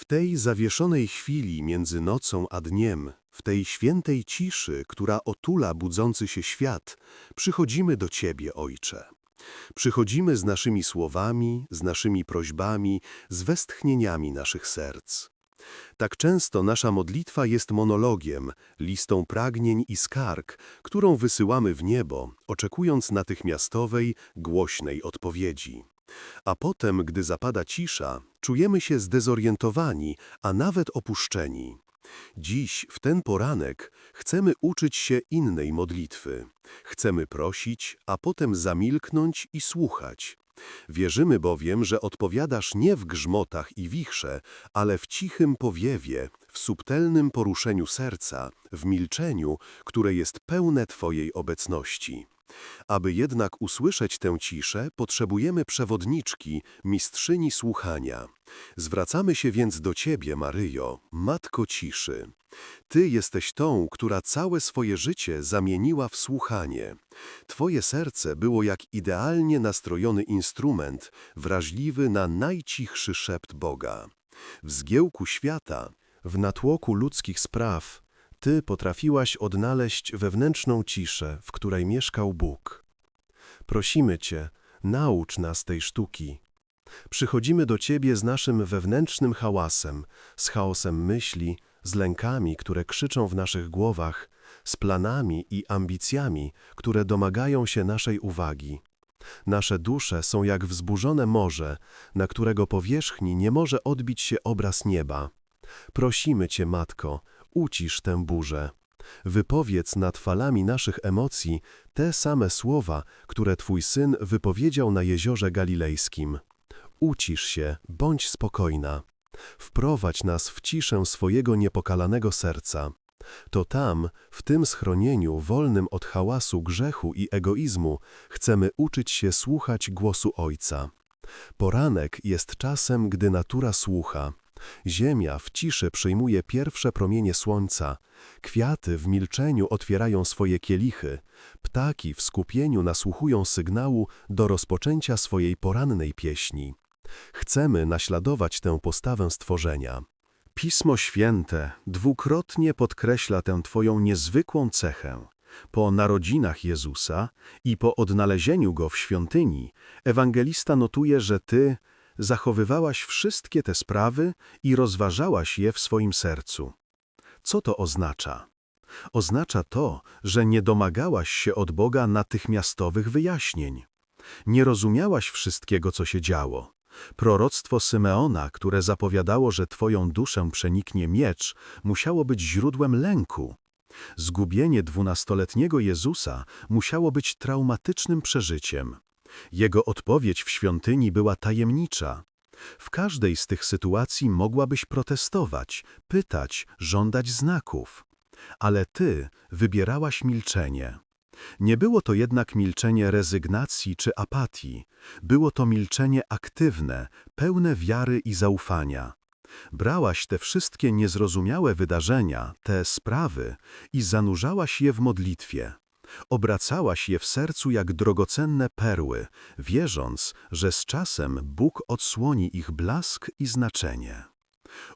W tej zawieszonej chwili między nocą a dniem, w tej świętej ciszy, która otula budzący się świat, przychodzimy do Ciebie, Ojcze. Przychodzimy z naszymi słowami, z naszymi prośbami, z westchnieniami naszych serc. Tak często nasza modlitwa jest monologiem, listą pragnień i skarg, którą wysyłamy w niebo, oczekując natychmiastowej, głośnej odpowiedzi. A potem, gdy zapada cisza, czujemy się zdezorientowani, a nawet opuszczeni. Dziś, w ten poranek, chcemy uczyć się innej modlitwy. Chcemy prosić, a potem zamilknąć i słuchać. Wierzymy bowiem, że odpowiadasz nie w grzmotach i wichrze, ale w cichym powiewie, w subtelnym poruszeniu serca, w milczeniu, które jest pełne Twojej obecności. Aby jednak usłyszeć tę ciszę, potrzebujemy przewodniczki, mistrzyni słuchania. Zwracamy się więc do Ciebie, Maryjo, Matko Ciszy. Ty jesteś tą, która całe swoje życie zamieniła w słuchanie. Twoje serce było jak idealnie nastrojony instrument, wrażliwy na najcichszy szept Boga. W zgiełku świata, w natłoku ludzkich spraw, ty potrafiłaś odnaleźć wewnętrzną ciszę, w której mieszkał Bóg. Prosimy Cię, naucz nas tej sztuki. Przychodzimy do Ciebie z naszym wewnętrznym hałasem, z chaosem myśli, z lękami, które krzyczą w naszych głowach, z planami i ambicjami, które domagają się naszej uwagi. Nasze dusze są jak wzburzone morze, na którego powierzchni nie może odbić się obraz nieba. Prosimy Cię, Matko, ucisz tę burzę. Wypowiedz nad falami naszych emocji te same słowa, które Twój Syn wypowiedział na jeziorze galilejskim. Ucisz się, bądź spokojna. Wprowadź nas w ciszę swojego niepokalanego serca. To tam, w tym schronieniu wolnym od hałasu grzechu i egoizmu, chcemy uczyć się słuchać głosu Ojca. Poranek jest czasem, gdy natura słucha. Ziemia w ciszy przyjmuje pierwsze promienie słońca, kwiaty w milczeniu otwierają swoje kielichy, ptaki w skupieniu nasłuchują sygnału do rozpoczęcia swojej porannej pieśni. Chcemy naśladować tę postawę stworzenia. Pismo Święte dwukrotnie podkreśla tę Twoją niezwykłą cechę. Po narodzinach Jezusa i po odnalezieniu Go w świątyni, ewangelista notuje, że Ty zachowywałaś wszystkie te sprawy i rozważałaś je w swoim sercu. Co to oznacza? Oznacza to, że nie domagałaś się od Boga natychmiastowych wyjaśnień. Nie rozumiałaś wszystkiego, co się działo. Proroctwo Symeona, które zapowiadało, że twoją duszę przeniknie miecz, musiało być źródłem lęku. Zgubienie dwunastoletniego Jezusa musiało być traumatycznym przeżyciem. Jego odpowiedź w świątyni była tajemnicza. W każdej z tych sytuacji mogłabyś protestować, pytać, żądać znaków. Ale ty wybierałaś milczenie. Nie było to jednak milczenie rezygnacji czy apatii. Było to milczenie aktywne, pełne wiary i zaufania. Brałaś te wszystkie niezrozumiałe wydarzenia, te sprawy i zanurzałaś je w modlitwie. Obracałaś je w sercu jak drogocenne perły, wierząc, że z czasem Bóg odsłoni ich blask i znaczenie.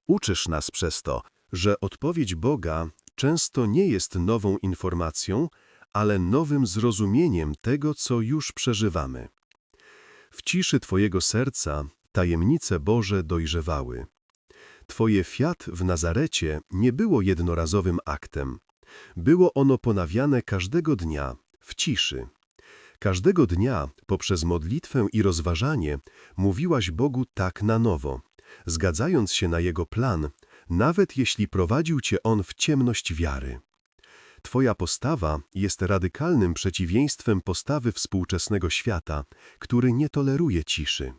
Uczysz nas przez to, że odpowiedź Boga często nie jest nową informacją, ale nowym zrozumieniem tego, co już przeżywamy. W ciszy Twojego serca tajemnice Boże dojrzewały. Twoje fiat w Nazarecie nie było jednorazowym aktem. Było ono ponawiane każdego dnia, w ciszy. Każdego dnia, poprzez modlitwę i rozważanie, mówiłaś Bogu tak na nowo, zgadzając się na Jego plan, nawet jeśli prowadził Cię On w ciemność wiary. Twoja postawa jest radykalnym przeciwieństwem postawy współczesnego świata, który nie toleruje ciszy.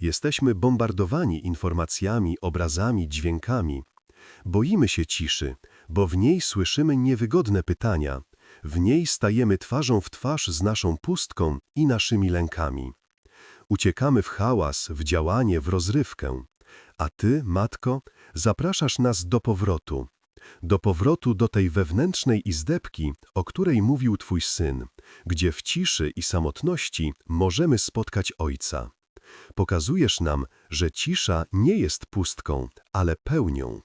Jesteśmy bombardowani informacjami, obrazami, dźwiękami. Boimy się ciszy, bo w niej słyszymy niewygodne pytania, w niej stajemy twarzą w twarz z naszą pustką i naszymi lękami. Uciekamy w hałas, w działanie, w rozrywkę. A Ty, Matko, zapraszasz nas do powrotu. Do powrotu do tej wewnętrznej izdebki, o której mówił Twój Syn, gdzie w ciszy i samotności możemy spotkać Ojca. Pokazujesz nam, że cisza nie jest pustką, ale pełnią.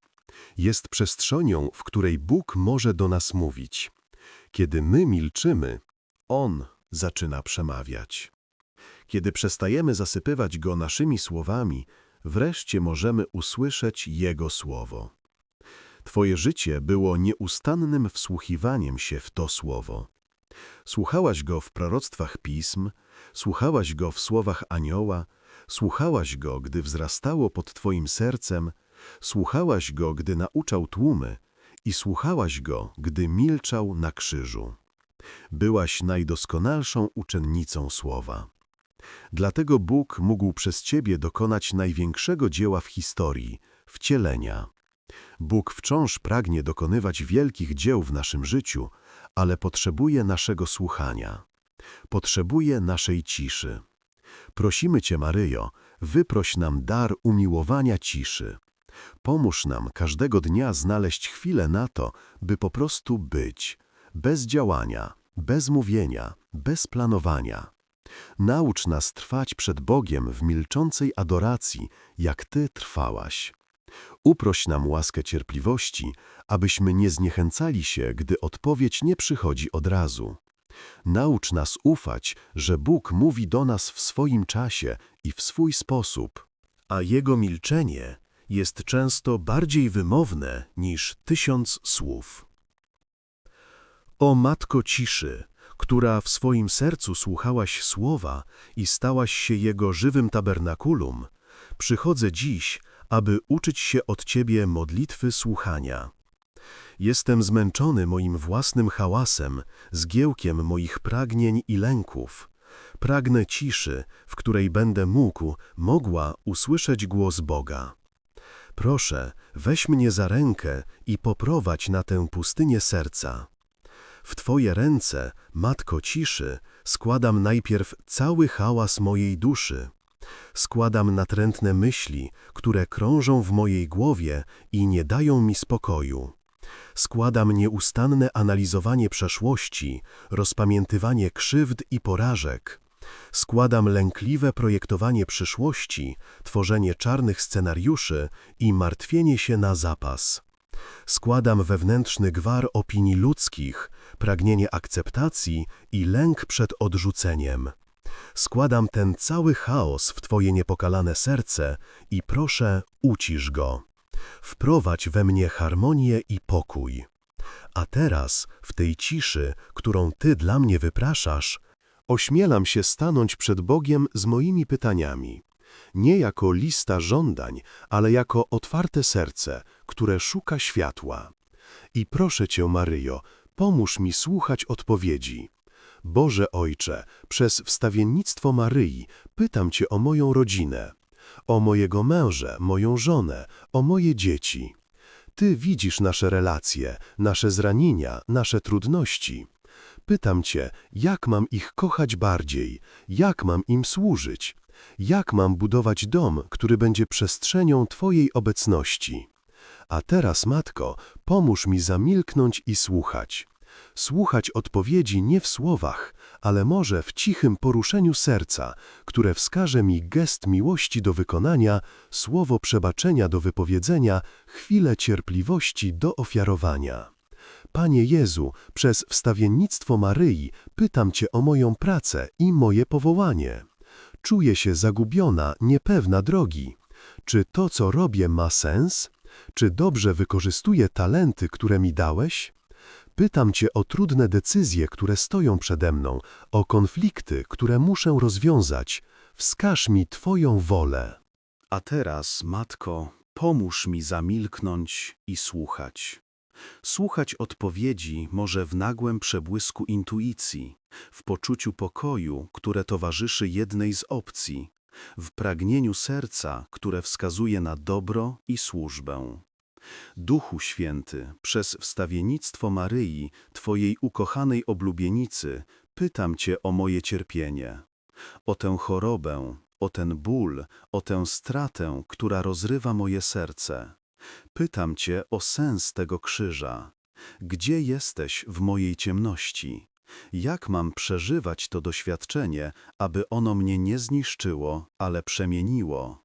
Jest przestrzenią, w której Bóg może do nas mówić. Kiedy my milczymy, On zaczyna przemawiać. Kiedy przestajemy zasypywać Go naszymi słowami, wreszcie możemy usłyszeć Jego słowo. Twoje życie było nieustannym wsłuchiwaniem się w to słowo. Słuchałaś Go w proroctwach pism, słuchałaś Go w słowach anioła, słuchałaś Go, gdy wzrastało pod Twoim sercem, słuchałaś Go, gdy nauczał tłumy i słuchałaś Go, gdy milczał na krzyżu. Byłaś najdoskonalszą uczennicą słowa. Dlatego Bóg mógł przez Ciebie dokonać największego dzieła w historii – wcielenia. Bóg wciąż pragnie dokonywać wielkich dzieł w naszym życiu, ale potrzebuje naszego słuchania. Potrzebuje naszej ciszy. Prosimy Cię, Maryjo, wyproś nam dar umiłowania ciszy. Pomóż nam każdego dnia znaleźć chwilę na to, by po prostu być, bez działania, bez mówienia, bez planowania. Naucz nas trwać przed Bogiem w milczącej adoracji, jak Ty trwałaś. Uproś nam łaskę cierpliwości, abyśmy nie zniechęcali się, gdy odpowiedź nie przychodzi od razu. Naucz nas ufać, że Bóg mówi do nas w swoim czasie i w swój sposób, a Jego milczenie jest często bardziej wymowne niż tysiąc słów. O Matko ciszy, która w swoim sercu słuchałaś słowa i stałaś się Jego żywym tabernakulum, przychodzę dziś, aby uczyć się od Ciebie modlitwy słuchania. Jestem zmęczony moim własnym hałasem, zgiełkiem moich pragnień i lęków. Pragnę ciszy, w której będę mógł, mogła usłyszeć głos Boga. Proszę, weź mnie za rękę i poprowadź na tę pustynię serca. W Twoje ręce, Matko ciszy, składam najpierw cały hałas mojej duszy. Składam natrętne myśli, które krążą w mojej głowie i nie dają mi spokoju. Składam nieustanne analizowanie przeszłości, rozpamiętywanie krzywd i porażek. Składam lękliwe projektowanie przyszłości, tworzenie czarnych scenariuszy i martwienie się na zapas. Składam wewnętrzny gwar opinii ludzkich, pragnienie akceptacji i lęk przed odrzuceniem. Składam ten cały chaos w Twoje niepokalane serce i proszę, ucisz go. Wprowadź we mnie harmonię i pokój. A teraz, w tej ciszy, którą Ty dla mnie wypraszasz, ośmielam się stanąć przed Bogiem z moimi pytaniami. Nie jako lista żądań, ale jako otwarte serce, które szuka światła. I proszę Cię, Maryjo, pomóż mi słuchać odpowiedzi. Boże Ojcze, przez wstawiennictwo Maryi pytam Cię o moją rodzinę, o mojego męża, moją żonę, o moje dzieci. Ty widzisz nasze relacje, nasze zranienia, nasze trudności. Pytam Cię, jak mam ich kochać bardziej, jak mam im służyć, jak mam budować dom, który będzie przestrzenią Twojej obecności. A teraz, Matko, pomóż mi zamilknąć i słuchać słuchać odpowiedzi nie w słowach, ale może w cichym poruszeniu serca, które wskaże mi gest miłości do wykonania, słowo przebaczenia do wypowiedzenia, chwilę cierpliwości do ofiarowania. Panie Jezu, przez wstawiennictwo Maryi pytam Cię o moją pracę i moje powołanie. Czuję się zagubiona, niepewna drogi. Czy to, co robię, ma sens? Czy dobrze wykorzystuję talenty, które mi dałeś? Pytam Cię o trudne decyzje, które stoją przede mną, o konflikty, które muszę rozwiązać. Wskaż mi Twoją wolę. A teraz, Matko, pomóż mi zamilknąć i słuchać. Słuchać odpowiedzi może w nagłym przebłysku intuicji, w poczuciu pokoju, które towarzyszy jednej z opcji, w pragnieniu serca, które wskazuje na dobro i służbę. Duchu Święty, przez wstawiennictwo Maryi, Twojej ukochanej oblubienicy, pytam Cię o moje cierpienie, o tę chorobę, o ten ból, o tę stratę, która rozrywa moje serce. Pytam Cię o sens tego krzyża. Gdzie jesteś w mojej ciemności? Jak mam przeżywać to doświadczenie, aby ono mnie nie zniszczyło, ale przemieniło?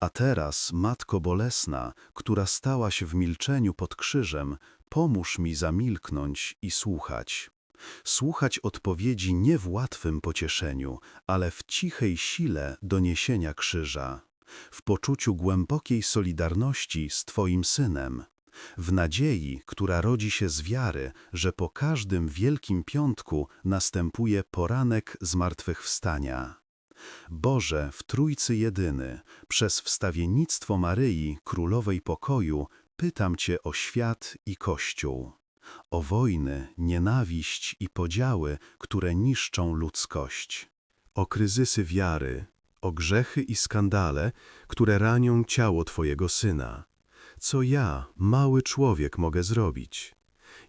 A teraz, Matko Bolesna, która stałaś w milczeniu pod krzyżem, pomóż mi zamilknąć i słuchać. Słuchać odpowiedzi nie w łatwym pocieszeniu, ale w cichej sile doniesienia krzyża, w poczuciu głębokiej solidarności z Twoim Synem, w nadziei, która rodzi się z wiary, że po każdym Wielkim Piątku następuje poranek zmartwychwstania. Boże, w Trójcy Jedyny, przez wstawiennictwo Maryi, Królowej Pokoju, pytam Cię o świat i Kościół o wojny, nienawiść i podziały, które niszczą ludzkość, o kryzysy wiary, o grzechy i skandale, które ranią ciało Twojego Syna. Co ja, mały człowiek, mogę zrobić?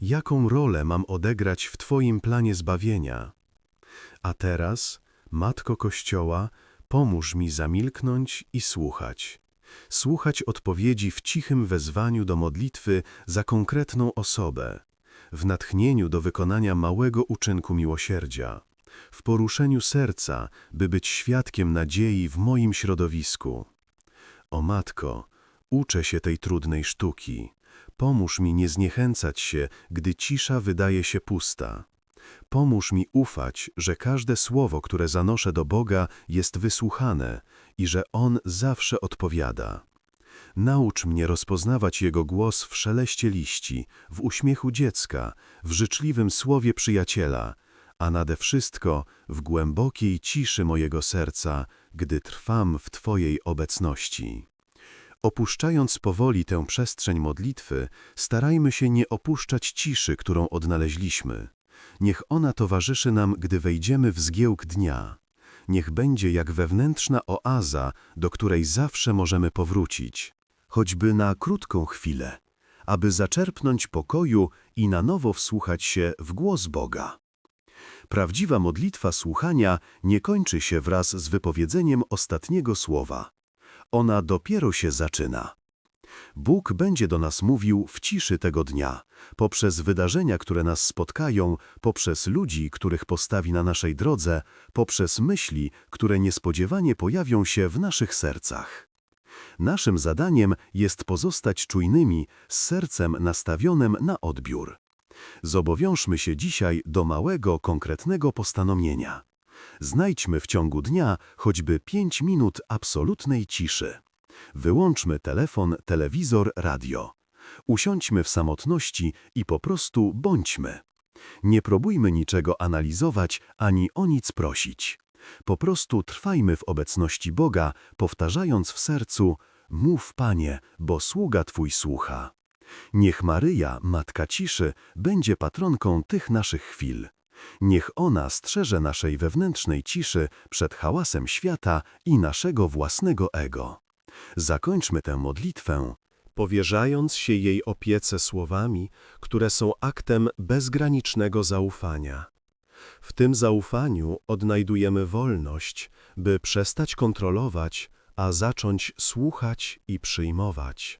Jaką rolę mam odegrać w Twoim planie zbawienia? A teraz, Matko Kościoła, pomóż mi zamilknąć i słuchać. Słuchać odpowiedzi w cichym wezwaniu do modlitwy za konkretną osobę, w natchnieniu do wykonania małego uczynku miłosierdzia, w poruszeniu serca, by być świadkiem nadziei w moim środowisku. O Matko, uczę się tej trudnej sztuki. Pomóż mi nie zniechęcać się, gdy cisza wydaje się pusta. Pomóż mi ufać, że każde słowo, które zanoszę do Boga, jest wysłuchane i że On zawsze odpowiada. Naucz mnie rozpoznawać Jego głos w szeleście liści, w uśmiechu dziecka, w życzliwym słowie przyjaciela, a nade wszystko w głębokiej ciszy mojego serca, gdy trwam w Twojej obecności. Opuszczając powoli tę przestrzeń modlitwy, starajmy się nie opuszczać ciszy, którą odnaleźliśmy. Niech ona towarzyszy nam, gdy wejdziemy w zgiełk dnia. Niech będzie jak wewnętrzna oaza, do której zawsze możemy powrócić choćby na krótką chwilę, aby zaczerpnąć pokoju i na nowo wsłuchać się w głos Boga. Prawdziwa modlitwa słuchania nie kończy się wraz z wypowiedzeniem ostatniego słowa. Ona dopiero się zaczyna. Bóg będzie do nas mówił w ciszy tego dnia, poprzez wydarzenia, które nas spotkają, poprzez ludzi, których postawi na naszej drodze, poprzez myśli, które niespodziewanie pojawią się w naszych sercach. Naszym zadaniem jest pozostać czujnymi, z sercem nastawionym na odbiór. Zobowiążmy się dzisiaj do małego, konkretnego postanowienia. Znajdźmy w ciągu dnia choćby pięć minut absolutnej ciszy. Wyłączmy telefon, telewizor, radio. Usiądźmy w samotności i po prostu bądźmy. Nie próbujmy niczego analizować ani o nic prosić. Po prostu trwajmy w obecności Boga, powtarzając w sercu Mów, Panie, bo sługa Twój słucha. Niech Maryja, Matka Ciszy, będzie patronką tych naszych chwil. Niech ona strzeże naszej wewnętrznej ciszy przed hałasem świata i naszego własnego ego. Zakończmy tę modlitwę, powierzając się jej opiece słowami, które są aktem bezgranicznego zaufania. W tym zaufaniu odnajdujemy wolność, by przestać kontrolować, a zacząć słuchać i przyjmować.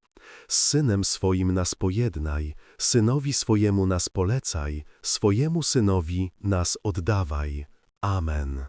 Z Synem swoim nas pojednaj, Synowi swojemu nas polecaj, swojemu Synowi nas oddawaj. Amen.